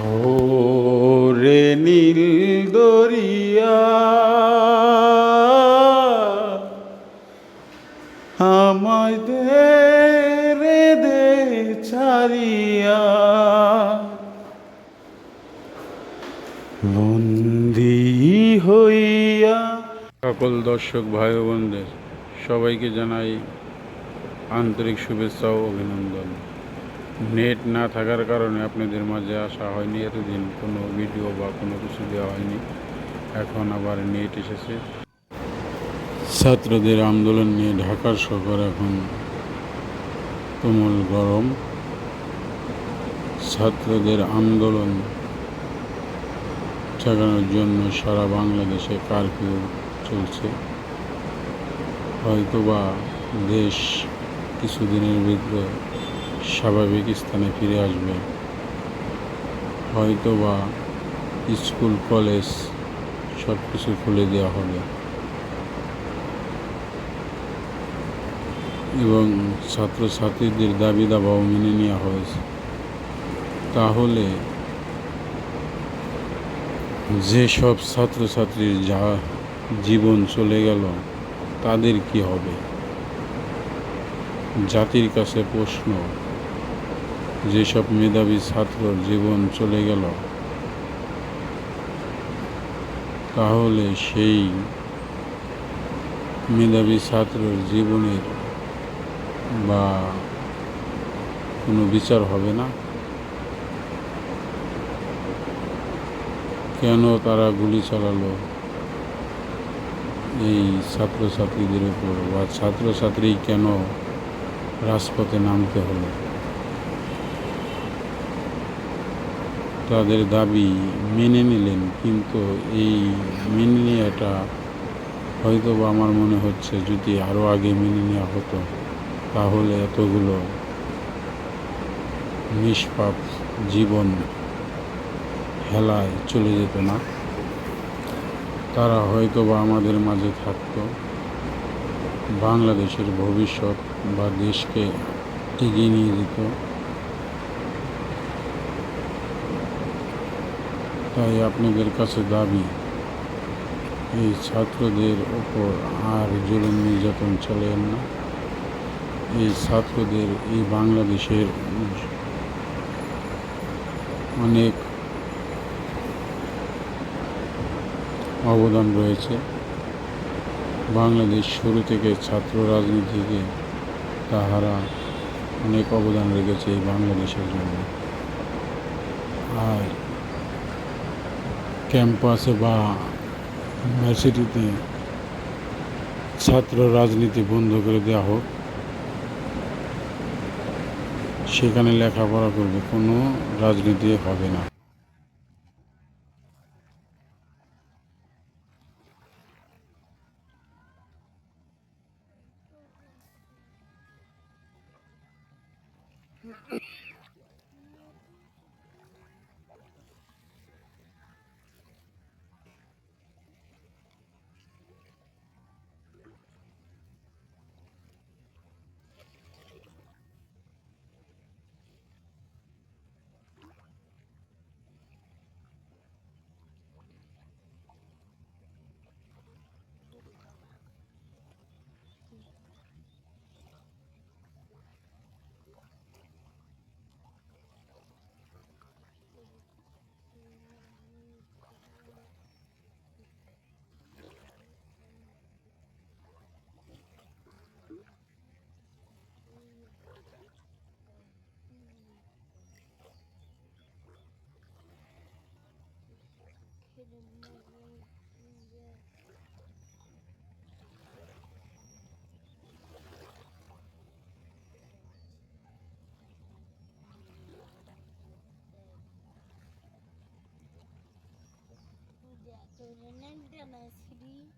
ওরে নীল দরিয়া। আমায় দে রে দে ছাড়িয়া। বন্দি হইয়া। সকল দর্শক ভাই বোনদের সবাইকে জানাই আন্তরিক শুভেচ্ছা ও অভিনন্দন। নেট না থাকার কারণে আপনাদের মাঝে আসা হয়নি। এতদিন কোনো ভিডিও বা কোনো কিছু দেওয়া হয়নি। এখন আবার নেট এসেছে। ছাত্রদের আন্দোলন নিয়ে ঢাকার শহর এখন তুমুল গরম। ছাত্রদের আন্দোলন ঠেকানোর জন্য সারা বাংলাদেশে কারফিউ চলছে। হয়তোবা দেশ কিছুদিনের ভিতরে স্বাভাবিক স্থানে ফিরে আসবে। হয়তোবা স্কুল, কলেজ সব কিছু খুলে দেওয়া হবে। এবং ছাত্রছাত্রীদের দাবি দাবাও মেনে নেওয়া হয়েছে। তাহলে যেসব ছাত্রছাত্রীর যা জীবন চলে গেল, তাদের কি হবে? জাতির কাছে প্রশ্ন। যেসব মেধাবী ছাত্রর জীবন চলে গেল, তাহলে সেই মেধাবী ছাত্রর জীবনের বা কোনো বিচার হবে না? কেন তারা গুলি চালালো এই ছাত্রছাত্রীদের উপর বা ছাত্রছাত্রী কেন রাজপথে নামতে হলো? তাদের দাবি মেনে নিলেন, কিন্তু এই মেনে নেওয়াটা হয়তো বা আমার মনে হচ্ছে যদি আরও আগে মেনে নেওয়া হতো, তাহলে এতগুলো নিষ্পাপ জীবন হেলায় চলে যেত না। তারা হয়তো বা আমাদের মাঝে থাকতো, বাংলাদেশের ভবিষ্যৎ বা দেশকে এগিয়ে নিয়ে যেত। তাই আপনাদের কাছে দাবি, এই ছাত্রদের ওপর আর জুলুম নির্যাতন চলেন না। এই ছাত্রদের এই বাংলাদেশের অনেক অবদান রয়েছে। বাংলাদেশ শুরু থেকে ছাত্র রাজনীতিকে তাহারা অনেক অবদান রেখেছে এই বাংলাদেশের জন্য। আর ক্যাম্পাসে বা ইউনিভার্সিটিতে ছাত্র রাজনীতি বন্ধ করে দেওয়া হোক, সেখানে লেখাপড়া করবে, কোনো রাজনীতি হবে না। Toda nem dela, Siri.